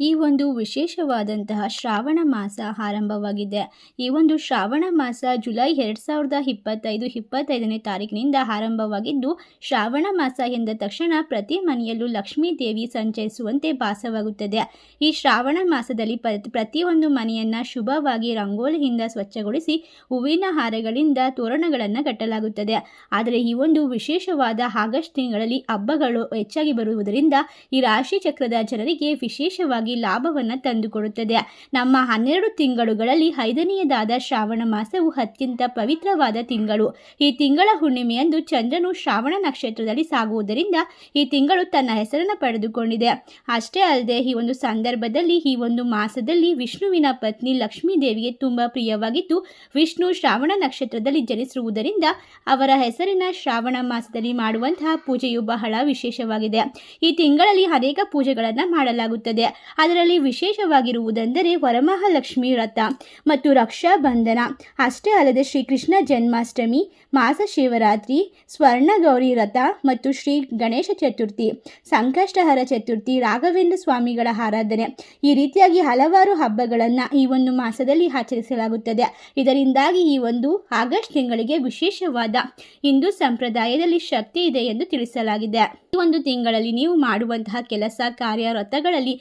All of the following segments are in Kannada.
ಈ ಒಂದು ವಿಶೇಷವಾದಂತಹ ಶ್ರಾವಣ ಮಾಸ ಆರಂಭವಾಗಿದೆ. ಈ ಒಂದು ಶ್ರಾವಣ ಮಾಸ ಜುಲೈ ಎರಡು ಸಾವಿರದ ಇಪ್ಪತ್ತೈದು, ಇಪ್ಪತ್ತೈದನೇ ತಾರೀಕಿನಿಂದ ಆರಂಭವಾಗಿದ್ದು, ಶ್ರಾವಣ ಮಾಸ ಎಂದ ತಕ್ಷಣ ಪ್ರತಿ ಮನೆಯಲ್ಲೂ ಲಕ್ಷ್ಮೀ ದೇವಿ ಸಂಚರಿಸುವಂತೆ ಭಾಸವಾಗುತ್ತದೆ. ಈ ಶ್ರಾವಣ ಮಾಸದಲ್ಲಿ ಪ್ರತಿಯೊಂದು ಮನೆಯನ್ನು ಶುಭವಾಗಿ ರಂಗೋಲಿಯಿಂದ ಸ್ವಚ್ಛಗೊಳಿಸಿ ಹೂವಿನ ಹಾರಗಳಿಂದ ತೋರಣಗಳನ್ನು ಕಟ್ಟಲಾಗುತ್ತದೆ. ಆದರೆ ಈ ಒಂದು ವಿಶೇಷವಾದ ಆಗಸ್ಟ್ ತಿಂಗಳಲ್ಲಿ ಹಬ್ಬಗಳು ಹೆಚ್ಚಾಗಿ ಬರುವುದರಿಂದ ಈ ರಾಶಿ ಚಕ್ರದ ಜನರಿಗೆ ವಿಶೇಷವಾಗಿ ಲಾಭವನ್ನು ತಂದುಕೊಡುತ್ತದೆ. ನಮ್ಮ ಹನ್ನೆರಡು ತಿಂಗಳುಗಳಲ್ಲಿ ಐದನೆಯದಾದ ಶ್ರಾವಣ ಮಾಸವು ಅತ್ಯಂತ ಪವಿತ್ರವಾದ ತಿಂಗಳು. ಈ ತಿಂಗಳ ಹುಣ್ಣಿಮೆಯಂದು ಚಂದ್ರನು ಶ್ರಾವಣ ನಕ್ಷತ್ರದಲ್ಲಿ ಸಾಗುವುದರಿಂದ ಈ ತಿಂಗಳು ತನ್ನ ಹೆಸರನ್ನು ಪಡೆದುಕೊಂಡಿದೆ. ಅಷ್ಟೇ ಅಲ್ಲದೆ ಈ ಒಂದು ಸಂದರ್ಭದಲ್ಲಿ ಈ ಒಂದು ಮಾಸದಲ್ಲಿ ವಿಷ್ಣುವಿನ ಪತ್ನಿ ಲಕ್ಷ್ಮೀ ದೇವಿಗೆ ತುಂಬ ಪ್ರಿಯವಾಗಿದ್ದು, ವಿಷ್ಣು ಶ್ರಾವಣ ನಕ್ಷತ್ರದಲ್ಲಿ ಜನಿಸಿರುವುದರಿಂದ ಅವರ ಹೆಸರಿನ ಶ್ರಾವಣ ಮಾಸದಲ್ಲಿ ಮಾಡುವಂತಹ ಪೂಜೆಯು ಬಹಳ ವಿಶೇಷವಾಗಿದೆ. ಈ ತಿಂಗಳಲ್ಲಿ ಅನೇಕ ಪೂಜೆಗಳನ್ನು ಮಾಡಲಾಗುತ್ತದೆ. ಅದರಲ್ಲಿ ವಿಶೇಷವಾಗಿರುವುದೆಂದರೆ ವರಮಹಾಲಕ್ಷ್ಮಿ ವ್ರತ ಮತ್ತು ರಕ್ಷಾ ಬಂಧನ ಅಷ್ಟೇ ಅಲ್ಲದೆ ಶ್ರೀಕೃಷ್ಣ ಜನ್ಮಾಷ್ಟಮಿ, ಮಾಸ ಶಿವರಾತ್ರಿ, ಸ್ವರ್ಣಗೌರಿ ವ್ರತ ಮತ್ತು ಶ್ರೀ ಗಣೇಶ ಚತುರ್ಥಿ, ಸಂಕಷ್ಟಹರ ಚತುರ್ಥಿ, ರಾಘವೇಂದ್ರ ಸ್ವಾಮಿಗಳ ಆರಾಧನೆ. ಈ ರೀತಿಯಾಗಿ ಹಲವಾರು ಹಬ್ಬಗಳನ್ನು ಈ ಒಂದು ಮಾಸದಲ್ಲಿ ಆಚರಿಸಲಾಗುತ್ತದೆ. ಇದರಿಂದಾಗಿ ಈ ಒಂದು ಆಗಸ್ಟ್ ತಿಂಗಳಿಗೆ ವಿಶೇಷವಾದ ಹಿಂದೂ ಸಂಪ್ರದಾಯದಲ್ಲಿ ಶಕ್ತಿ ಇದೆ ಎಂದು ತಿಳಿಸಲಾಗಿದೆ. ಈ ಒಂದು ತಿಂಗಳಲ್ಲಿ ನೀವು ಮಾಡುವಂತಹ ಕೆಲಸ, ಕಾರ್ಯ, ವ್ರತಗಳಲ್ಲಿ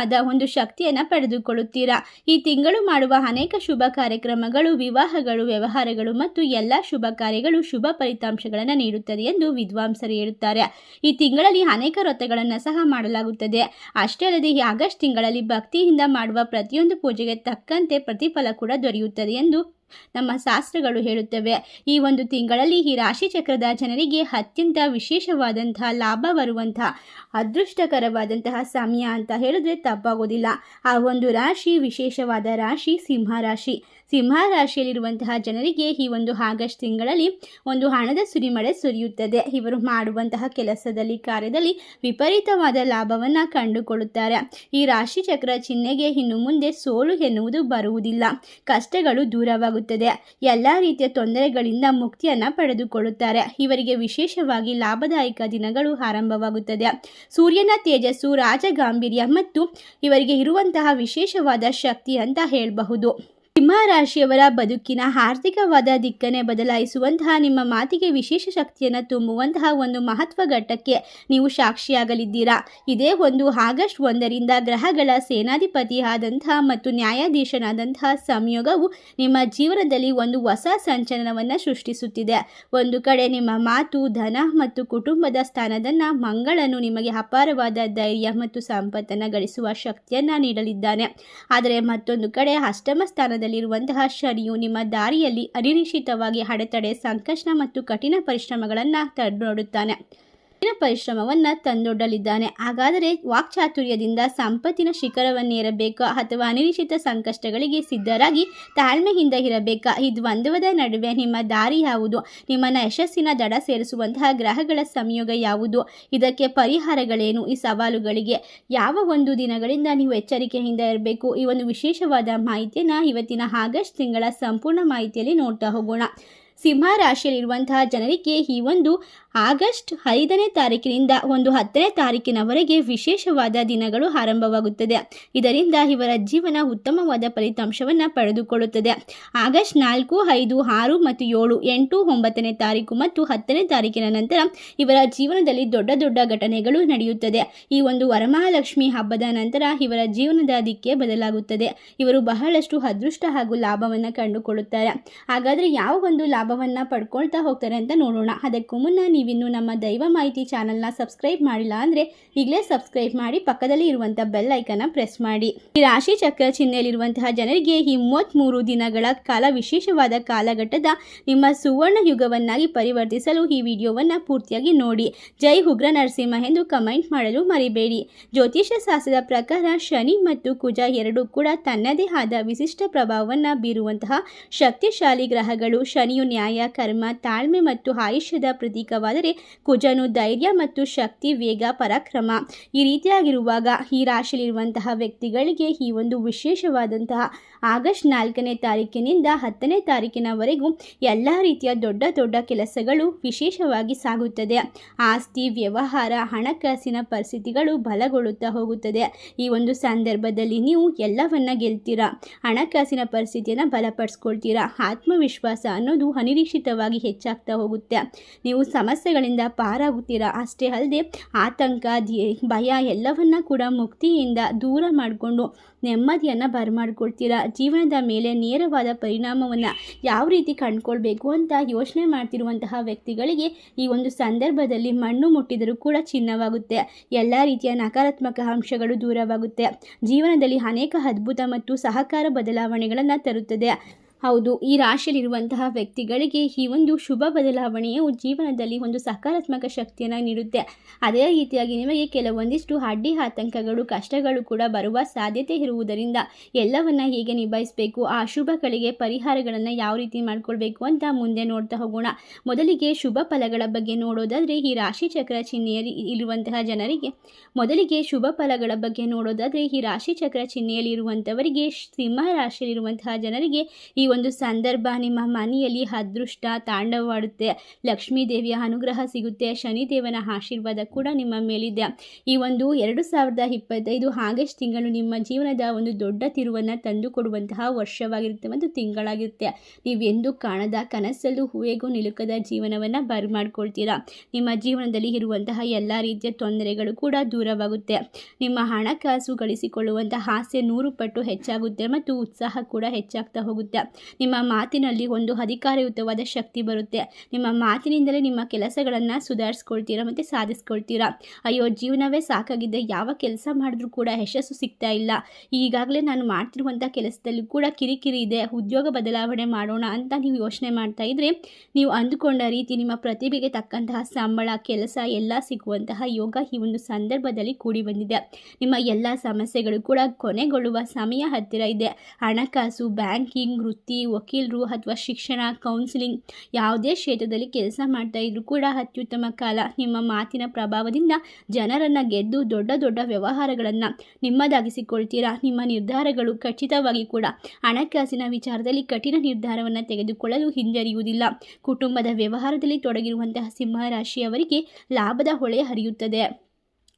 ವಿಶೇಷವಾದ ಒಂದು ಶಕ್ತಿಯನ್ನು ಪಡೆದುಕೊಳ್ಳುತ್ತೀರಾ? ಈ ತಿಂಗಳು ಮಾಡುವ ಅನೇಕ ಶುಭ ಕಾರ್ಯಕ್ರಮಗಳು, ವಿವಾಹಗಳು, ವ್ಯವಹಾರಗಳು ಮತ್ತು ಎಲ್ಲ ಶುಭ ಕಾರ್ಯಗಳು ಶುಭ ಫಲಿತಾಂಶಗಳನ್ನು ನೀಡುತ್ತದೆ ಎಂದು ವಿದ್ವಾಂಸರು ಹೇಳುತ್ತಾರೆ. ಈ ತಿಂಗಳಲ್ಲಿ ಅನೇಕ ವ್ರತಗಳನ್ನು ಸಹ ಮಾಡಲಾಗುತ್ತದೆ. ಅಷ್ಟೇ ಅಲ್ಲದೆ ಆಗಸ್ಟ್ ತಿಂಗಳಲ್ಲಿ ಭಕ್ತಿಯಿಂದ ಮಾಡುವ ಪ್ರತಿಯೊಂದು ಪೂಜೆಗೆ ತಕ್ಕಂತೆ ಪ್ರತಿಫಲ ಕೂಡ ದೊರೆಯುತ್ತದೆ ಎಂದು ನಮ್ಮ ಶಾಸ್ತ್ರಗಳು ಹೇಳುತ್ತವೆ. ಈ ಒಂದು ತಿಂಗಳಲ್ಲಿ ಈ ರಾಶಿ ಚಕ್ರದ ಜನರಿಗೆ ಅತ್ಯಂತ ವಿಶೇಷವಾದಂತಹ ಲಾಭ ಬರುವಂತಹ, ಅದೃಷ್ಟಕರವಾದಂತಹ ಸಮಯ ಅಂತ ಹೇಳಿದ್ರೆ ತಪ್ಪಾಗೋದಿಲ್ಲ. ಆ ಒಂದು ರಾಶಿ, ವಿಶೇಷವಾದ ರಾಶಿ, ಸಿಂಹ ರಾಶಿ. ಸಿಂಹ ರಾಶಿಯಲ್ಲಿರುವಂತಹ ಜನರಿಗೆ ಈ ಒಂದು ಆಗಸ್ಟ್ ತಿಂಗಳಲ್ಲಿ ಒಂದು ಹಣದ ಸುರಿಮಳೆ ಸುರಿಯುತ್ತದೆ. ಇವರು ಮಾಡುವಂತಹ ಕೆಲಸದಲ್ಲಿ, ಕಾರ್ಯದಲ್ಲಿ ವಿಪರೀತವಾದ ಲಾಭವನ್ನು ಕಂಡುಕೊಳ್ಳುತ್ತಾರೆ. ಈ ರಾಶಿ ಚಕ್ರ ಚಿಹ್ನೆಗೆ ಇನ್ನು ಮುಂದೆ ಸೋಲು ಎನ್ನುವುದು ಬರುವುದಿಲ್ಲ. ಕಷ್ಟಗಳು ದೂರವಾಗುತ್ತದೆ ಎಲ್ಲ ರೀತಿಯ ತೊಂದರೆಗಳಿಂದ ಮುಕ್ತಿಯನ್ನು ಪಡೆದುಕೊಳ್ಳುತ್ತಾರೆ. ಇವರಿಗೆ ವಿಶೇಷವಾಗಿ ಲಾಭದಾಯಕ ದಿನಗಳು ಆರಂಭವಾಗುತ್ತದೆ. ಸೂರ್ಯನ ತೇಜಸ್ಸು, ರಾಜಗಾಂಭೀರ್ಯ ಮತ್ತು ಇವರಿಗೆ ಇರುವಂತಹ ವಿಶೇಷವಾದ ಶಕ್ತಿ ಅಂತ ಹೇಳಬಹುದು. ಸಿಂಹ ರಾಶಿಯವರ ಬದುಕಿನ ಆರ್ಥಿಕವಾದ ದಿಕ್ಕನ್ನೇ ಬದಲಾಯಿಸುವಂತಹ ನಿಮ್ಮ ಮಾತಿಗೆ ವಿಶೇಷ ಶಕ್ತಿಯನ್ನು ತುಂಬುವಂತಹ ಒಂದು ಮಹತ್ವ ಘಟ್ಟಕ್ಕೆ ನೀವು ಸಾಕ್ಷಿಯಾಗಲಿದ್ದೀರಾ? ಇದೇ ಒಂದು ಆಗಸ್ಟ್ ಒಂದರಿಂದ ಗ್ರಹಗಳ ಸೇನಾಧಿಪತಿ ಆದಂತಹ ಮತ್ತು ನ್ಯಾಯಾಧೀಶನಾದಂತಹ ಸಂಯೋಗವು ನಿಮ್ಮ ಜೀವನದಲ್ಲಿ ಒಂದು ಹೊಸ ಸಂಚಲನವನ್ನು ಸೃಷ್ಟಿಸುತ್ತಿದೆ. ಒಂದು ಕಡೆ ನಿಮ್ಮ ಮಾತು, ಧನ ಮತ್ತು ಕುಟುಂಬದ ಸ್ಥಾನದನ್ನ ಮಂಗಳನು ನಿಮಗೆ ಅಪಾರವಾದ ಧೈರ್ಯ ಮತ್ತು ಸಂಪತ್ತನ್ನು ಗಳಿಸುವ ಶಕ್ತಿಯನ್ನು ನೀಡಲಿದ್ದಾನೆ. ಆದರೆ ಮತ್ತೊಂದು ಕಡೆ ಅಷ್ಟಮ ಸ್ಥಾನದಲ್ಲಿರುವಂತಹ ಶನಿಯು ನಿಮ್ಮ ದಾರಿಯಲ್ಲಿ ಅನಿರೀಕ್ಷಿತವಾಗಿ ಅಡೆತಡೆ ಸಂಕಷ್ಟ ಮತ್ತು ಕಠಿಣ ಪರಿಶ್ರಮಗಳನ್ನು ನೋಡುತ್ತಾನೆ ಪರಿಶ್ರಮವನ್ನು ತಂದೊಡ್ಡಲಿದ್ದಾನೆ. ಹಾಗಾದರೆ ವಾಕ್ಚಾತುರ್ಯದಿಂದ ಸಂಪತ್ತಿನ ಶಿಖರವನ್ನೇರಬೇಕಾ ಅಥವಾ ಅನಿರೀಕ್ಷಿತ ಸಂಕಷ್ಟಗಳಿಗೆ ಸಿದ್ಧರಾಗಿ ತಾಳ್ಮೆಯಿಂದ ಇರಬೇಕಾ? ಈ ದ್ವಂದ್ವದ ನಡುವೆ ನಿಮ್ಮ ದಾರಿ ಯಾವುದು? ನಿಮ್ಮನ್ನ ಯಶಸ್ಸಿನ ದಡ ಸೇರಿಸುವಂತಹ ಗ್ರಹಗಳ ಸಂಯೋಗ ಯಾವುದು? ಇದಕ್ಕೆ ಪರಿಹಾರಗಳೇನು ಈ ಸವಾಲುಗಳಿಗೆ? ಯಾವ ಒಂದು ದಿನಗಳಿಂದ ನೀವು ಎಚ್ಚರಿಕೆಯಿಂದ ಇರಬೇಕು? ಈ ಒಂದು ವಿಶೇಷವಾದ ಮಾಹಿತಿಯನ್ನ ಇವತ್ತಿನ ಆಗಸ್ಟ್ ತಿಂಗಳ ಸಂಪೂರ್ಣ ಮಾಹಿತಿಯಲ್ಲಿ ನೋಡ್ತಾ ಹೋಗೋಣ. ಸಿಂಹ ರಾಶಿಯಲ್ಲಿರುವಂತಹ ಜನರಿಗೆ ಈ ಒಂದು ಆಗಸ್ಟ್ ಐದನೇ ತಾರೀಕಿನಿಂದ ಒಂದು ಹತ್ತನೇ ತಾರೀಕಿನವರೆಗೆ ವಿಶೇಷವಾದ ದಿನಗಳು ಆರಂಭವಾಗುತ್ತದೆ. ಇದರಿಂದ ಇವರ ಜೀವನ ಉತ್ತಮವಾದ ಫಲಿತಾಂಶವನ್ನು ಪಡೆದುಕೊಳ್ಳುತ್ತದೆ. ಆಗಸ್ಟ್ ನಾಲ್ಕು, ಐದು, ಆರು ಮತ್ತು ಏಳು, ಎಂಟು, ಒಂಬತ್ತನೇ ತಾರೀಕು ಮತ್ತು ಹತ್ತನೇ ತಾರೀಕಿನ ನಂತರ ಇವರ ಜೀವನದಲ್ಲಿ ದೊಡ್ಡ ದೊಡ್ಡ ಘಟನೆಗಳು ನಡೆಯುತ್ತದೆ. ಈ ಒಂದು ವರಮಹಾಲಕ್ಷ್ಮಿ ಹಬ್ಬದ ನಂತರ ಇವರ ಜೀವನದ ದಿಕ್ಕೆ ಬದಲಾಗುತ್ತದೆ. ಇವರು ಬಹಳಷ್ಟು ಅದೃಷ್ಟ ಹಾಗೂ ಲಾಭವನ್ನು ಕಂಡುಕೊಳ್ಳುತ್ತಾರೆ. ಹಾಗಾದರೆ ಯಾವ ಒಂದು ಲಾಭವನ್ನು ಪಡ್ಕೊಳ್ತಾ ಹೋಗ್ತಾರೆ ಅಂತ ನೋಡೋಣ. ಅದಕ್ಕೂ ಮುನ್ನ ನೀವಿನ್ನು ನಮ್ಮ ದೈವ ಮಾಹಿತಿ ಚಾನಲ್ನ ಸಬ್ಸ್ಕ್ರೈಬ್ ಮಾಡಿಲ್ಲ ಅಂದರೆ ಈಗಲೇ ಸಬ್ಸ್ಕ್ರೈಬ್ ಮಾಡಿ ಪಕ್ಕದಲ್ಲಿ ಇರುವಂಥ ಬೆಲ್ ಐಕನ್ನ ಪ್ರೆಸ್ ಮಾಡಿ. ಈ ರಾಶಿ ಚಕ್ರ ಚಿಹ್ನೆಯಲ್ಲಿರುವಂತಹ ಜನರಿಗೆ ಈ ಮೂವತ್ತ್ಮೂರು ದಿನಗಳ ಕಾಲ ವಿಶೇಷವಾದ ಕಾಲಘಟ್ಟದ ನಿಮ್ಮ ಸುವರ್ಣ ಯುಗವನ್ನಾಗಿ ಪರಿವರ್ತಿಸಲು ಈ ವಿಡಿಯೋವನ್ನು ಪೂರ್ತಿಯಾಗಿ ನೋಡಿ. ಜೈ ಉಗ್ರ ನರಸಿಂಹ ಎಂದು ಕಮೆಂಟ್ ಮಾಡಲು ಮರಿಬೇಡಿ. ಜ್ಯೋತಿಷ್ಯ ಶಾಸ್ತ್ರದ ಪ್ರಕಾರ ಶನಿ ಮತ್ತು ಕುಜ ಎರಡೂ ಕೂಡ ತನ್ನದೇ ಆದ ವಿಶಿಷ್ಟ ಪ್ರಭಾವವನ್ನು ಬೀರುವಂತಹ ಶಕ್ತಿಶಾಲಿ ಗ್ರಹಗಳು ಶನಿಯು ನ್ಯಾಯ, ಕರ್ಮ, ತಾಳ್ಮೆ ಮತ್ತು ಆಯುಷ್ಯದ ಪ್ರತೀಕವಾದ ವಿಚಾರವಾದರೆ ಕುಜನು ಧೈರ್ಯ ಮತ್ತು ಶಕ್ತಿ, ವೇಗ, ಪರಾಕ್ರಮ ಈ ರೀತಿಯಾಗಿರುವಾಗ ಈ ರಾಶಿಯಲ್ಲಿರುವಂತಹ ವ್ಯಕ್ತಿಗಳಿಗೆ ಈ ಒಂದು ವಿಶೇಷವಾದಂತಹ ಆಗಸ್ಟ್ ನಾಲ್ಕನೇ ತಾರೀಕಿನಿಂದ ಹತ್ತನೇ ತಾರೀಕಿನವರೆಗೂ ಎಲ್ಲ ರೀತಿಯ ದೊಡ್ಡ ದೊಡ್ಡ ಕೆಲಸಗಳು ವಿಶೇಷವಾಗಿ ಸಾಗುತ್ತದೆ. ಆಸ್ತಿ, ವ್ಯವಹಾರ, ಹಣಕಾಸಿನ ಪರಿಸ್ಥಿತಿಗಳು ಬಲಗೊಳ್ಳುತ್ತಾ ಹೋಗುತ್ತದೆ. ಈ ಒಂದು ಸಂದರ್ಭದಲ್ಲಿ ನೀವು ಎಲ್ಲವನ್ನ ಗೆಲ್ತೀರಾ? ಹಣಕಾಸಿನ ಪರಿಸ್ಥಿತಿಯನ್ನು ಬಲಪಡಿಸ್ಕೊಳ್ತೀರಾ? ಆತ್ಮವಿಶ್ವಾಸ ಅನ್ನೋದು ಅನಿರೀಕ್ಷಿತವಾಗಿ ಹೆಚ್ಚಾಗ್ತಾ ಹೋಗುತ್ತೆ. ನೀವು ಸಮಸ್ಯೆಗಳಿಂದ ಪಾರಾಗುತ್ತೀರಾ? ಅಷ್ಟೇ ಅಲ್ಲದೆ ಆತಂಕ ಭಯ ಎಲ್ಲವನ್ನ ಕೂಡ ಮುಕ್ತಿಯಿಂದ ದೂರ ಮಾಡಿಕೊಂಡು ನೆಮ್ಮದಿಯನ್ನು ಬರಮಾಡ್ಕೊಳ್ತೀರಾ? ಜೀವನದ ಮೇಲೆ ನೇರವಾದ ಪರಿಣಾಮವನ್ನು ಯಾವ ರೀತಿ ಕಂಡುಕೊಳ್ಬೇಕು ಅಂತ ಯೋಚನೆ ಮಾಡ್ತಿರುವಂತಹ ವ್ಯಕ್ತಿಗಳಿಗೆ ಈ ಒಂದು ಸಂದರ್ಭದಲ್ಲಿ ಮಣ್ಣು ಮುಟ್ಟಿದರೂ ಕೂಡ ಚಿನ್ನವಾಗುತ್ತೆ. ಎಲ್ಲ ರೀತಿಯ ನಕಾರಾತ್ಮಕ ಅಂಶಗಳು ದೂರವಾಗುತ್ತೆ. ಜೀವನದಲ್ಲಿ ಅನೇಕ ಅದ್ಭುತ ಮತ್ತು ಸಹಕಾರ ಬದಲಾವಣೆಗಳನ್ನು ತರುತ್ತದೆ. ಹೌದು, ಈ ರಾಶಿಯಲ್ಲಿರುವಂತಹ ವ್ಯಕ್ತಿಗಳಿಗೆ ಈ ಒಂದು ಶುಭ ಬದಲಾವಣೆಯು ಜೀವನದಲ್ಲಿ ಒಂದು ಸಕಾರಾತ್ಮಕ ಶಕ್ತಿಯನ್ನು ನೀಡುತ್ತೆ. ಅದೇ ರೀತಿಯಾಗಿ ನಿಮಗೆ ಕೆಲವೊಂದಿಷ್ಟು ಅಡ್ಡಿ ಆತಂಕಗಳು, ಕಷ್ಟಗಳು ಕೂಡ ಬರುವ ಸಾಧ್ಯತೆ ಇರುವುದರಿಂದ ಎಲ್ಲವನ್ನ ಹೇಗೆ ನಿಭಾಯಿಸಬೇಕು, ಆ ಶುಭಗಳಿಗೆ ಪರಿಹಾರಗಳನ್ನು ಯಾವ ರೀತಿ ಮಾಡಿಕೊಳ್ಬೇಕು ಅಂತ ಮುಂದೆ ನೋಡ್ತಾ ಹೋಗೋಣ. ಮೊದಲಿಗೆ ಶುಭ ಫಲಗಳ ಬಗ್ಗೆ ನೋಡೋದಾದರೆ ಈ ರಾಶಿ ಚಕ್ರ ಚಿಹ್ನೆಯಲ್ಲಿ ಇರುವಂತಹ ಜನರಿಗೆ ಮೊದಲಿಗೆ ಶುಭ ಫಲಗಳ ಬಗ್ಗೆ ನೋಡೋದಾದರೆ ಈ ರಾಶಿ ಚಕ್ರ ಚಿಹ್ನೆಯಲ್ಲಿ ಇರುವಂಥವರಿಗೆ ಸಿಂಹ ರಾಶಿಯಲ್ಲಿರುವಂತಹ ಜನರಿಗೆ ಈ ಒಂದು ಸಂದರ್ಭ ನಿಮ್ಮ ಮನೆಯಲ್ಲಿ ಅದೃಷ್ಟ ತಾಂಡವವಾಡುತ್ತೆ ಲಕ್ಷ್ಮೀ ದೇವಿಯ ಅನುಗ್ರಹ ಸಿಗುತ್ತೆ. ಶನಿದೇವನ ಆಶೀರ್ವಾದ ಕೂಡ ನಿಮ್ಮ ಮೇಲಿದೆ. ಈ ಒಂದು ಎರಡು ಸಾವಿರದ ಇಪ್ಪತ್ತೈದು ಆಗಸ್ಟ್ ತಿಂಗಳು ನಿಮ್ಮ ಜೀವನದ ಒಂದು ದೊಡ್ಡ ತಿರುವನ್ನು ತಂದುಕೊಡುವಂತಹ ವರ್ಷವಾಗಿರುತ್ತೆ. ಮತ್ತು ತಿಂಗಳಾಗಿರುತ್ತೆ. ನೀವೆಂದು ಕಾಣದ ಕನಸಲ್ಲೂ ಹೂವೆಗೂ ನಿಲುಕದ ಜೀವನವನ್ನು ಬರಮಾಡ್ಕೊಳ್ತೀರಾ? ನಿಮ್ಮ ಜೀವನದಲ್ಲಿ ಇರುವಂತಹ ಎಲ್ಲ ರೀತಿಯ ತೊಂದರೆಗಳು ಕೂಡ ದೂರವಾಗುತ್ತೆ. ನಿಮ್ಮ ಹಣಕಾಸು ಗಳಿಸಿಕೊಳ್ಳುವಂತಹ ಆಸೆ ನೂರು ಪಟ್ಟು ಹೆಚ್ಚಾಗುತ್ತೆ ಮತ್ತು ಉತ್ಸಾಹ ಕೂಡ ಹೆಚ್ಚಾಗ್ತಾ ಹೋಗುತ್ತೆ. ನಿಮ್ಮ ಮಾತಿನಲ್ಲಿ ಒಂದು ಅಧಿಕಾರಯುತವಾದ ಶಕ್ತಿ ಬರುತ್ತೆ. ನಿಮ್ಮ ಮಾತಿನಿಂದಲೇ ನಿಮ್ಮ ಕೆಲಸಗಳನ್ನು ಸುಧಾರಿಸ್ಕೊಳ್ತೀರಾ ಮತ್ತು ಸಾಧಿಸ್ಕೊಳ್ತೀರಾ? ಅಯ್ಯೋ, ಜೀವನವೇ ಸಾಕಾಗಿದೆ. ಯಾವ ಕೆಲಸ ಮಾಡಿದ್ರೂ ಕೂಡ ಯಶಸ್ಸು ಸಿಗ್ತಾ ಇಲ್ಲ. ಈಗಾಗಲೇ ನಾನು ಮಾಡ್ತಿರುವಂಥ ಕೆಲಸದಲ್ಲಿ ಕೂಡ ಕಿರಿಕಿರಿ ಇದೆ. ಉದ್ಯೋಗ ಬದಲಾವಣೆ ಮಾಡೋಣ ಅಂತ ನೀವು ಯೋಚನೆ ಮಾಡ್ತಾ ಇದ್ರೆ, ನೀವು ಅಂದುಕೊಂಡ ರೀತಿ ನಿಮ್ಮ ಪ್ರತಿಭೆಗೆ ತಕ್ಕಂತಹ ಸಂಬಳ, ಕೆಲಸ ಎಲ್ಲ ಸಿಗುವಂತಹ ಯೋಗ ಈ ಒಂದು ಸಂದರ್ಭದಲ್ಲಿ ಕೂಡಿ ಬಂದಿದೆ. ನಿಮ್ಮ ಎಲ್ಲ ಸಮಸ್ಯೆಗಳು ಕೂಡ ಕೊನೆಗೊಳ್ಳುವ ಸಮಯ ಹತ್ತಿರ ಇದೆ. ಹಣಕಾಸು, ಬ್ಯಾಂಕಿಂಗ್, ವೃತ್ತಿ ವಕೀಲರು ಅಥವಾ ಶಿಕ್ಷಣ ಕೌನ್ಸಿಲಿಂಗ್ ಯಾವುದೇ ಕ್ಷೇತ್ರದಲ್ಲಿ ಕೆಲಸ ಮಾಡ್ತಾ ಇದ್ರೂ ಕೂಡ ಅತ್ಯುತ್ತಮ ಕಾಲ. ನಿಮ್ಮ ಮಾತಿನ ಪ್ರಭಾವದಿಂದ ಜನರನ್ನು ಗೆದ್ದು ದೊಡ್ಡ ದೊಡ್ಡ ವ್ಯವಹಾರಗಳನ್ನು ನಿಮ್ಮದಾಗಿಸಿಕೊಳ್ತೀರಾ? ನಿಮ್ಮ ನಿರ್ಧಾರಗಳು ಖಚಿತವಾಗಿ ಕೂಡ ಹಣಕಾಸಿನ ವಿಚಾರದಲ್ಲಿ ಕಠಿಣ ನಿರ್ಧಾರವನ್ನು ತೆಗೆದುಕೊಳ್ಳಲು ಹಿಂಜರಿಯುವುದಿಲ್ಲ. ಕುಟುಂಬದ ವ್ಯವಹಾರದಲ್ಲಿ ತೊಡಗಿರುವಂತಹ ಸಿಂಹರಾಶಿಯವರಿಗೆ ಲಾಭದ ಹೊಳೆ ಹರಿಯುತ್ತದೆ.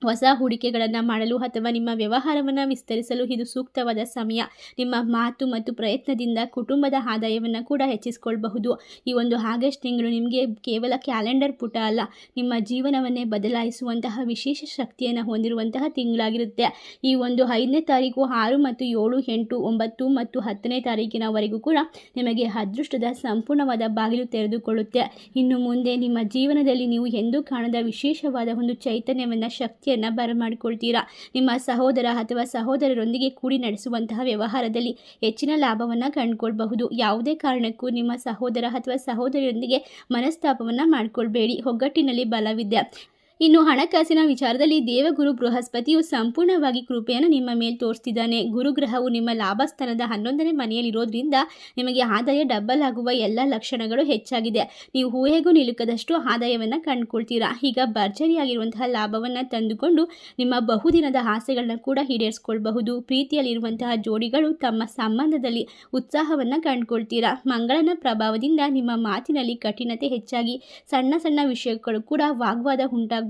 ಹೊಸ ಹೂಡಿಕೆಗಳನ್ನು ಮಾಡಲು ಅಥವಾ ನಿಮ್ಮ ವ್ಯವಹಾರವನ್ನು ವಿಸ್ತರಿಸಲು ಇದು ಸೂಕ್ತವಾದ ಸಮಯ. ನಿಮ್ಮ ಮಾತು ಮತ್ತು ಪ್ರಯತ್ನದಿಂದ ಕುಟುಂಬದ ಆದಾಯವನ್ನು ಕೂಡ ಹೆಚ್ಚಿಸಿಕೊಳ್ಬಹುದು. ಈ ಒಂದು ಆಗಸ್ಟ್ ತಿಂಗಳು ನಿಮಗೆ ಕೇವಲ ಕ್ಯಾಲೆಂಡರ್ ಪುಟ ಅಲ್ಲ, ನಿಮ್ಮ ಜೀವನವನ್ನೇ ಬದಲಾಯಿಸುವಂತಹ ವಿಶೇಷ ಶಕ್ತಿಯನ್ನು ಹೊಂದಿರುವಂತಹ ತಿಂಗಳಾಗಿರುತ್ತೆ. ಈ ಒಂದು ಐದನೇ ತಾರೀಕು ಆರು ಮತ್ತು ಏಳು, ಎಂಟು, ಒಂಬತ್ತು ಮತ್ತು ಹತ್ತನೇ ತಾರೀಕಿನವರೆಗೂ ಕೂಡ ನಿಮಗೆ ಅದೃಷ್ಟದ ಸಂಪೂರ್ಣವಾದ ಬಾಗಿಲು ತೆರೆದುಕೊಳ್ಳುತ್ತೆ. ಇನ್ನು ಮುಂದೆ ನಿಮ್ಮ ಜೀವನದಲ್ಲಿ ನೀವು ಎಂದೂ ಕಾಣದ ವಿಶೇಷವಾದ ಒಂದು ಚೈತನ್ಯವನ್ನು ಶಕ್ತಿಯನ್ನು ಬರಮಾಡಿಕೊಳ್ತೀರಾ ನಿಮ್ಮ ಸಹೋದರ ಅಥವಾ ಸಹೋದರರೊಂದಿಗೆ ಕೂಡಿ ನಡೆಸುವಂತಹ ವ್ಯವಹಾರದಲ್ಲಿ ಹೆಚ್ಚಿನ ಲಾಭವನ್ನು ಕಂಡುಕೊಳ್ಬಹುದು. ಯಾವುದೇ ಕಾರಣಕ್ಕೂ ನಿಮ್ಮ ಸಹೋದರ ಅಥವಾ ಸಹೋದರಿಯೊಂದಿಗೆ ಮನಸ್ತಾಪವನ್ನು ಮಾಡಿಕೊಳ್ಬೇಡಿ. ಒಗ್ಗಟ್ಟಿನಲ್ಲಿ ಬಲವಿದೆ ಇನ್ನು ಹಣಕಾಸಿನ ವಿಚಾರದಲ್ಲಿ ದೇವಗುರು ಬೃಹಸ್ಪತಿಯು ಸಂಪೂರ್ಣವಾಗಿ ಕೃಪೆಯನ್ನು ನಿಮ್ಮ ಮೇಲೆ ತೋರಿಸ್ತಿದ್ದಾನೆ. ಗುರುಗ್ರಹವು ನಿಮ್ಮ ಲಾಭಸ್ಥಾನದ ಹನ್ನೊಂದನೇ ಮನೆಯಲ್ಲಿರೋದ್ರಿಂದ ನಿಮಗೆ ಆದಾಯ ಡಬ್ಬಲ್ ಆಗುವ ಎಲ್ಲ ಲಕ್ಷಣಗಳು ಹೆಚ್ಚಾಗಿದೆ. ನೀವು ಊಹೆಗೂ ನಿಲುಕದಷ್ಟು ಆದಾಯವನ್ನು ಕಂಡುಕೊಳ್ತೀರಾ? ಈಗ ಭರ್ಜರಿಯಾಗಿರುವಂತಹ ಲಾಭವನ್ನು ತಂದುಕೊಂಡು ನಿಮ್ಮ ಬಹುದಿನದ ಆಸೆಗಳನ್ನ ಕೂಡ ಈಡೇರಿಸ್ಕೊಳ್ಬಹುದು. ಪ್ರೀತಿಯಲ್ಲಿರುವಂತಹ ಜೋಡಿಗಳು ತಮ್ಮ ಸಂಬಂಧದಲ್ಲಿ ಉತ್ಸಾಹವನ್ನು ಕಂಡುಕೊಳ್ತೀರಾ? ಮಂಗಳನ ಪ್ರಭಾವದಿಂದ ನಿಮ್ಮ ಮಾತಿನಲ್ಲಿ ಕಠಿಣತೆ ಹೆಚ್ಚಾಗಿ ಸಣ್ಣ ಸಣ್ಣ ವಿಷಯಗಳು ಕೂಡ ವಾಗ್ವಾದ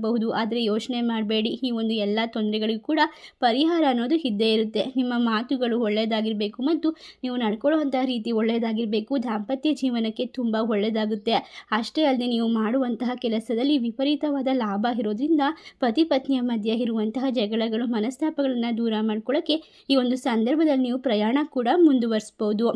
ಉಂಟಾಗಬಹುದು ಆದರೆ ಯೋಚನೆ ಮಾಡಬೇಡಿ. ಈ ಒಂದು ಎಲ್ಲ ತೊಂದರೆಗಳಿಗೂ ಕೂಡ ಪರಿಹಾರ ಅನ್ನೋದು ಇದ್ದೇ ಇರುತ್ತೆ. ನಿಮ್ಮ ಮಾತುಗಳು ಒಳ್ಳೆಯದಾಗಿರಬೇಕು ಮತ್ತು ನೀವು ನಡ್ಕೊಳ್ಳುವಂತಹ ರೀತಿ ಒಳ್ಳೆಯದಾಗಿರಬೇಕು. ದಾಂಪತ್ಯ ಜೀವನಕ್ಕೆ ತುಂಬ ಒಳ್ಳೆಯದಾಗುತ್ತೆ. ಅಷ್ಟೇ ಅಲ್ಲದೆ ನೀವು ಮಾಡುವಂತಹ ಕೆಲಸದಲ್ಲಿ ವಿಪರೀತವಾದ ಲಾಭ ಇರೋದ್ರಿಂದ ಪತಿ ಪತ್ನಿಯ ಮಧ್ಯೆ ಇರುವಂತಹ ಜಗಳಗಳು, ಮನಸ್ತಾಪಗಳನ್ನು ದೂರ ಮಾಡ್ಕೊಳ್ಳೋಕ್ಕೆ ಈ ಒಂದು ಸಂದರ್ಭದಲ್ಲಿ ನೀವು ಪ್ರಯಾಣ ಕೂಡ ಮುಂದುವರಿಸ್ಬೋದು.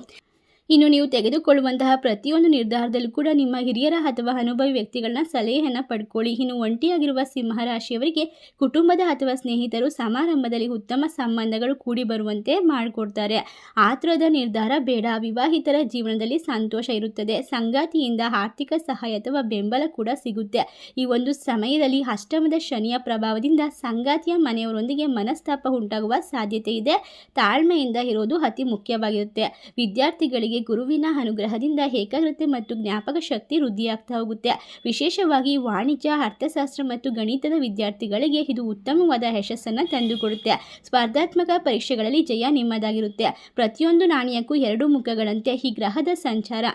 ಇನ್ನು ನೀವು ತೆಗೆದುಕೊಳ್ಳುವಂತಹ ಪ್ರತಿಯೊಂದು ನಿರ್ಧಾರದಲ್ಲೂ ಕೂಡ ನಿಮ್ಮ ಹಿರಿಯರ ಅಥವಾ ಅನುಭವಿ ವ್ಯಕ್ತಿಗಳನ್ನ ಸಲಹೆಯನ್ನು ಪಡ್ಕೊಳ್ಳಿ. ಇನ್ನು ಒಂಟಿಯಾಗಿರುವ ಸಿಂಹರಾಶಿಯವರಿಗೆ ಕುಟುಂಬದ ಅಥವಾ ಸ್ನೇಹಿತರು ಸಮಾರಂಭದಲ್ಲಿ ಉತ್ತಮ ಸಂಬಂಧಗಳು ಕೂಡಿ ಬರುವಂತೆ ಮಾಡಿಕೊಡ್ತಾರೆ. ಆತ್ರದ ನಿರ್ಧಾರ ಬೇಡ. ವಿವಾಹಿತರ ಜೀವನದಲ್ಲಿ ಸಂತೋಷ ಇರುತ್ತದೆ. ಸಂಗಾತಿಯಿಂದ ಆರ್ಥಿಕ ಸಹಾಯ ಅಥವಾ ಬೆಂಬಲ ಕೂಡ ಸಿಗುತ್ತೆ. ಈ ಒಂದು ಸಮಯದಲ್ಲಿ ಅಷ್ಟಮದ ಶನಿಯ ಪ್ರಭಾವದಿಂದ ಸಂಗಾತಿಯ ಮನೆಯವರೊಂದಿಗೆ ಮನಸ್ತಾಪ ಉಂಟಾಗುವ ಸಾಧ್ಯತೆ ಇದೆ. ತಾಳ್ಮೆಯಿಂದ ಇರೋದು ಅತಿ ಮುಖ್ಯವಾಗಿರುತ್ತೆ. ವಿದ್ಯಾರ್ಥಿಗಳಿಗೆ ಗುರುವಿನ ಅನುಗ್ರಹದಿಂದ ಏಕಾಗ್ರತೆ ಮತ್ತು ಜ್ಞಾಪಕ ಶಕ್ತಿ ವೃದ್ಧಿಯಾಗ್ತಾ ಹೋಗುತ್ತೆ. ವಿಶೇಷವಾಗಿ ವಾಣಿಜ್ಯ, ಅರ್ಥಶಾಸ್ತ್ರ ಮತ್ತು ಗಣಿತದ ವಿದ್ಯಾರ್ಥಿಗಳಿಗೆ ಇದು ಉತ್ತಮವಾದ ಯಶಸ್ಸನ್ನು ತಂದುಕೊಡುತ್ತೆ. ಸ್ಪರ್ಧಾತ್ಮಕ ಪರೀಕ್ಷೆಗಳಲ್ಲಿ ಜಯ ನಿಮ್ಮದಾಗಿರುತ್ತೆ. ಪ್ರತಿಯೊಂದು ನಾಣ್ಯಕ್ಕೂ ಎರಡು ಮುಖಗಳಂತೆ ಈ ಗ್ರಹದ ಸಂಚಾರ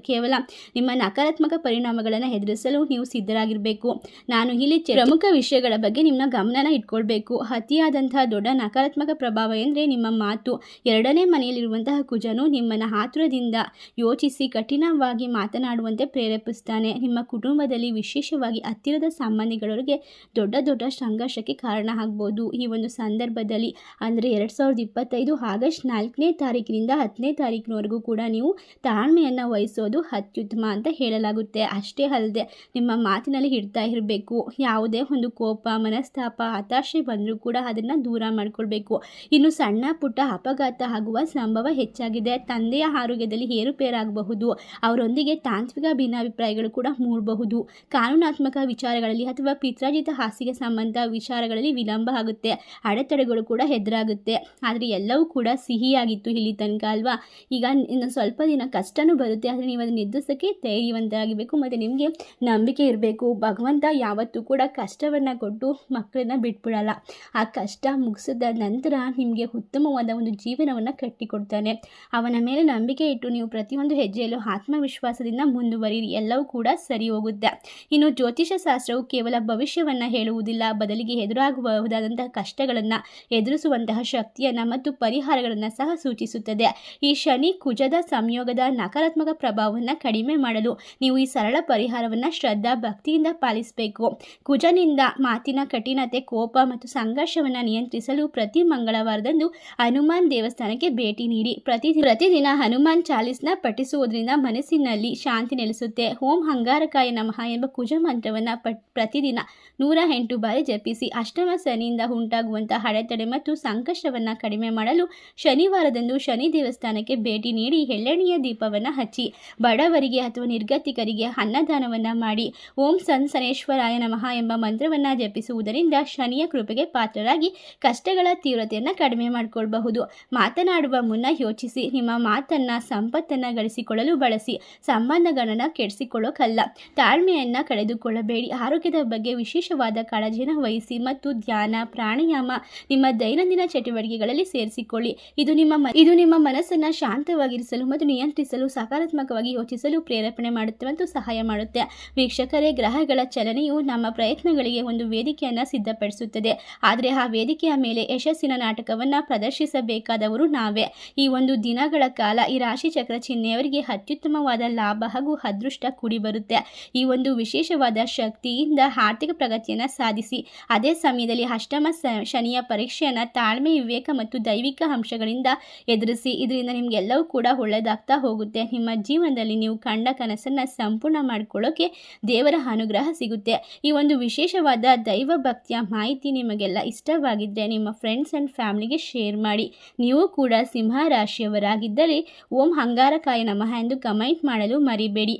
ಕೇವಲ ನಿಮ್ಮ ನಕಾರಾತ್ಮಕ ಪರಿಣಾಮಗಳನ್ನು ಎದುರಿಸಲು ನೀವು ಸಿದ್ಧರಾಗಿರಬೇಕು. ನಾನು ಇಲ್ಲಿ ಪ್ರಮುಖ ವಿಷಯಗಳ ಬಗ್ಗೆ ನಿಮ್ಮ ಗಮನನ ಇಟ್ಕೊಳ್ಬೇಕು. ಅತಿಯಾದಂತಹ ದೊಡ್ಡ ನಕಾರಾತ್ಮಕ ಪ್ರಭಾವ ಎಂದರೆ ನಿಮ್ಮ ಮಾತು. ಎರಡನೇ ಮನೆಯಲ್ಲಿರುವಂತಹ ಕುಜನು ನಿಮ್ಮನ್ನು ಆತುರದಿಂದ ಯೋಚಿಸಿ ಕಠಿಣವಾಗಿ ಮಾತನಾಡುವಂತೆ ಪ್ರೇರೇಪಿಸ್ತಾನೆ. ನಿಮ್ಮ ಕುಟುಂಬದಲ್ಲಿ ವಿಶೇಷವಾಗಿ ಹತ್ತಿರದ ಸಂಬಂಧಿಗಳವರಿಗೆ ದೊಡ್ಡ ದೊಡ್ಡ ಸಂಘರ್ಷಕ್ಕೆ ಕಾರಣ ಆಗ್ಬೋದು. ಈ ಒಂದು ಸಂದರ್ಭದಲ್ಲಿ ಅಂದರೆ ಎರಡು ಸಾವಿರದ ಇಪ್ಪತ್ತೈದು ಆಗಸ್ಟ್ ನಾಲ್ಕನೇ ತಾರೀಕಿನಿಂದ ಹತ್ತನೇ ತಾರೀಕಿನವರೆಗೂ ಕೂಡ ನೀವು ತಾಳ್ಮೆಯನ್ನು ವಹಿಸೋದು ಅತ್ಯುತ್ತಮ ಅಂತ ಹೇಳಲಾಗುತ್ತೆ. ಅಷ್ಟೇ ಅಲ್ಲದೆ ನಿಮ್ಮ ಮಾತಿನಲ್ಲಿ ಇಡ್ತಾ ಇರಬೇಕು. ಯಾವುದೇ ಒಂದು ಕೋಪ, ಮನಸ್ತಾಪ, ಹತಾಶೆ ಬಂದರೂ ಕೂಡ ಅದನ್ನು ದೂರ ಮಾಡಿಕೊಳ್ಬೇಕು. ಇನ್ನು ಸಣ್ಣ ಪುಟ್ಟ ಅಪಘಾತ ಆಗುವ ಸಂಭವ ಹೆಚ್ಚಾಗಿದೆ. ತಂದೆಯ ಆರೋಗ್ಯದಲ್ಲಿ ಏರುಪೇರಾಗಬಹುದು. ಅವರೊಂದಿಗೆ ತಾಂತ್ರಿಕ ಭಿನ್ನಾಭಿಪ್ರಾಯಗಳು ಕೂಡ ಮೂಡಬಹುದು. ಕಾನೂನಾತ್ಮಕ ವಿಚಾರಗಳಲ್ಲಿ ಅಥವಾ ಪಿತ್ರಾಜಿತ ಹಾಸಿಗೆ ಸಂಬಂಧ ವಿಚಾರಗಳಲ್ಲಿ ವಿಳಂಬ ಆಗುತ್ತೆ. ಅಡೆತಡೆಗಳು ಕೂಡ ಎದುರಾಗುತ್ತೆ. ಆದರೆ ಎಲ್ಲವೂ ಕೂಡ ಸಿಹಿಯಾಗಿತ್ತು ಇಲ್ಲಿ ತನಕ ಅಲ್ವಾ? ಈಗ ಇನ್ನು ಸ್ವಲ್ಪ ದಿನ ಕಷ್ಟನೂ ಬರುತ್ತೆ. ಆದರೆ ನೀವು ಅದನ್ನು ಎದುರಿಸೋಕ್ಕೆ ಧೈರ್ಯವಂತರಾಗಬೇಕು ಮತ್ತು ನಿಮಗೆ ನಂಬಿಕೆ ಇರಬೇಕು. ಭಗವಂತ ಯಾವತ್ತೂ ಕೂಡ ಕಷ್ಟವನ್ನು ಕೊಟ್ಟು ಮಕ್ಕಳನ್ನ ಬಿಟ್ಬಿಡಲ್ಲ. ಆ ಕಷ್ಟ ಮುಗಿಸಿದ ನಂತರ ನಿಮಗೆ ಉತ್ತಮವಾದ ಒಂದು ಜೀವನವನ್ನು ಕಟ್ಟಿಕೊಡ್ತಾನೆ. ಅವನ ಮೇಲೆ ನಂಬಿಕೆ ಇಟ್ಟು ನೀವು ಪ್ರತಿಯೊಂದು ಹೆಜ್ಜೆಯಲ್ಲೂ ಆತ್ಮವಿಶ್ವಾಸದಿಂದ ಮುಂದುವರಿಯಿರಿ. ಎಲ್ಲವೂ ಕೂಡ ಸರಿ ಹೋಗುತ್ತೆ ಇನ್ನು ಜ್ಯೋತಿಷ ಶಾಸ್ತ್ರವು ಕೇವಲ ಭವಿಷ್ಯವನ್ನು ಹೇಳುವುದಿಲ್ಲ, ಬದಲಿಗೆ ಎದುರಾಗಬಹುದಾದಂತಹ ಕಷ್ಟಗಳನ್ನು ಎದುರಿಸುವಂತಹ ಶಕ್ತಿಯನ್ನು ಮತ್ತು ಪರಿಹಾರಗಳನ್ನು ಸಹ ಸೂಚಿಸುತ್ತದೆ. ಈ ಶನಿ ಕುಜದ ಸಂಯೋಗದ ನಕಾರಾತ್ಮಕ ಪ್ರಭಾವವನ್ನು ಕಡಿಮೆ ಮಾಡಲು ನೀವು ಈ ಸರಳ ಪರಿಹಾರವನ್ನು ಶ್ರದ್ಧಾ ಭಕ್ತಿಯಿಂದ ಪಾಲಿಸಬೇಕು. ಕುಜನಿಂದ ಮಾತಿನ ಕಠಿಣತೆ, ಕೋಪ ಮತ್ತು ಸಂಘರ್ಷವನ್ನು ನಿಯಂತ್ರಿಸಲು ಪ್ರತಿ ಮಂಗಳವಾರದಂದು ಹನುಮಾನ್ ದೇವಸ್ಥಾನಕ್ಕೆ ಭೇಟಿ ನೀಡಿ. ಪ್ರತಿ ಪ್ರತಿದಿನ ಹನುಮಾನ್ ಚಾಲೀಸ್ನ ಪಠಿಸುವುದರಿಂದ ಮನಸ್ಸಿನಲ್ಲಿ ಶಾಂತಿ ನೆಲೆಸುತ್ತೆ. ಓಂ ಹಂಗಾರಕಾಯ ನಮಃ ಎಂಬ ಕುಜ ಮಂತ್ರವನ್ನು ಪಟ್ ಪ್ರತಿದಿನ ನೂರ ಎಂಟು ಬಾರಿ ಜಪಿಸಿ ಅಷ್ಟಮ ಶನಿಯಿಂದ ಉಂಟಾಗುವಂಥ ಅಡೆತಡೆ ಮತ್ತು ಸಂಕಷ್ಟವನ್ನು ಕಡಿಮೆ ಮಾಡಲು ಶನಿವಾರದಂದು ಶನಿ ದೇವಸ್ಥಾನಕ್ಕೆ ಭೇಟಿ ನೀಡಿ ಎಳ್ಳೆಣ್ಣೆಯ ದೀಪವನ್ನು ಹಚ್ಚಿ, ಬಡವರಿಗೆ ಅಥವಾ ನಿರ್ಗತಿಕರಿಗೆ ಅನ್ನದಾನವನ್ನು ಮಾಡಿ, ಓಂ ಸನ್ಸನೇಶ್ವರಾಯ ನಮಃ ಎಂಬ ಮಂತ್ರವನ್ನು ಜಪಿಸುವುದರಿಂದ ಶನಿಯ ಕೃಪೆಗೆ ಪಾತ್ರರಾಗಿ ಕಷ್ಟಗಳ ತೀವ್ರತೆಯನ್ನು ಕಡಿಮೆ ಮಾಡಿಕೊಳ್ಬಹುದು. ಮಾತನಾಡುವ ಮುನ್ನ ಯೋಚಿಸಿ, ನಿಮ್ಮ ಮಾತನ್ನು ಸಂಪತ್ತನ್ನು ಗಳಿಸಿಕೊಳ್ಳಲು ಬಳಸಿ, ಸಂಬಂಧಗಳನ್ನು ಕೆಡಿಸಿಕೊಳ್ಳೋಕಲ್ಲ. ತಾಳ್ಮೆಯನ್ನು ಕಳೆದುಕೊಳ್ಳಬೇಡಿ. ಆರೋಗ್ಯದ ಬಗ್ಗೆ ವಿಶೇಷವಾದ ಕಾಳಜಿಯನ್ನು ವಹಿಸಿ ಮತ್ತು ಧ್ಯಾನ, ಪ್ರಾಣಾಯಾಮ ನಿಮ್ಮ ದೈನಂದಿನ ಚಟುವಟಿಕೆಗಳಲ್ಲಿ ಸೇರಿಸಿಕೊಳ್ಳಿ. ಇದು ನಿಮ್ಮ ಇದು ನಿಮ್ಮ ಮನಸ್ಸನ್ನು ಶಾಂತವಾಗಿರಿಸಲು ಮತ್ತು ನಿಯಂತ್ರಿಸಲು, ಸಕಾರಾತ್ಮಕವಾಗಿ ಯೋಚಿಸಲು ಪ್ರೇರೇಪಣೆ ಮಾಡುತ್ತೆ ಮತ್ತು ಸಹಾಯ ಮಾಡುತ್ತೆ. ವೀಕ್ಷಕರೇ, ಗ್ರಹಗಳ ಚಲನೆಯು ನಮ್ಮ ಪ್ರಯತ್ನಗಳಿಗೆ ಒಂದು ವೇದಿಕೆಯನ್ನು ಸಿದ್ಧಪಡಿಸುತ್ತದೆ. ಆದರೆ ಆ ವೇದಿಕೆಯ ಮೇಲೆ ಯಶಸ್ಸಿನ ನಾಟಕವನ್ನು ಪ್ರದರ್ಶಿಸಬೇಕಾದವರು ನಾವೇ. ಈ ಒಂದು ದಿನಗಳ ಕಾಲ ಈ ರಾಶಿ ಚಕ್ರ ಚಿಹ್ನೆಯವರಿಗೆ ಅತ್ಯುತ್ತಮವಾದ ಲಾಭ ಹಾಗೂ ಅದೃಷ್ಟ ಕೂಡಿ ಬರುತ್ತೆ. ಈ ಒಂದು ವಿಶೇಷವಾದ ಶಕ್ತಿಯಿಂದ ಆರ್ಥಿಕ ಪ್ರಗತಿಯನ್ನು ಸಾಧಿಸಿ, ಅದೇ ಸಮಯದಲ್ಲಿ ಅಷ್ಟಮ ಶನಿಯ ಪರೀಕ್ಷೆಯನ್ನು ತಾಳ್ಮೆ, ವಿವೇಕ ಮತ್ತು ದೈವಿಕ ಅಂಶಗಳಿಂದ ಎದುರಿಸಿ, ಇದರಿಂದ ನಿಮಗೆಲ್ಲವೂ ಕೂಡ ಒಳ್ಳೆಯದಾಗ್ತಾ ಹೋಗುತ್ತೆ. ನಿಮ್ಮ ಜೀವನದಲ್ಲಿ ನೀವು ಕಂಡ ಕನಸನ್ನು ಸಂಪೂರ್ಣ ಮಾಡಿಕೊಳ್ಳೋಕೆ ದೇವರ ಅನುಗ್ರಹ ಸಿಗುತ್ತೆ. ಈ ಒಂದು ವಿಶೇಷವಾದ ದೈವ ಭಕ್ತಿಯ ಮಾಹಿತಿ ನಿಮಗೆಲ್ಲ ಇಷ್ಟವಾಗಿದ್ದರೆ ನಿಮ್ಮ ಫ್ರೆಂಡ್ಸ್ ಆ್ಯಂಡ್ ಫ್ಯಾಮಿಲಿಗೆ ಶೇರ್ ಮಾಡಿ. ನೀವು ಕೂಡ ಸಿಂಹ ರಾಶಿಯವರಾಗಿದ್ದರೆ ಓಂ ಹಂಗಾರಕಾಯ ನಮಃ ಎಂದು ಕಮೆಂಟ್ ಮಾಡಲು ಮರಿಬೇಡಿ.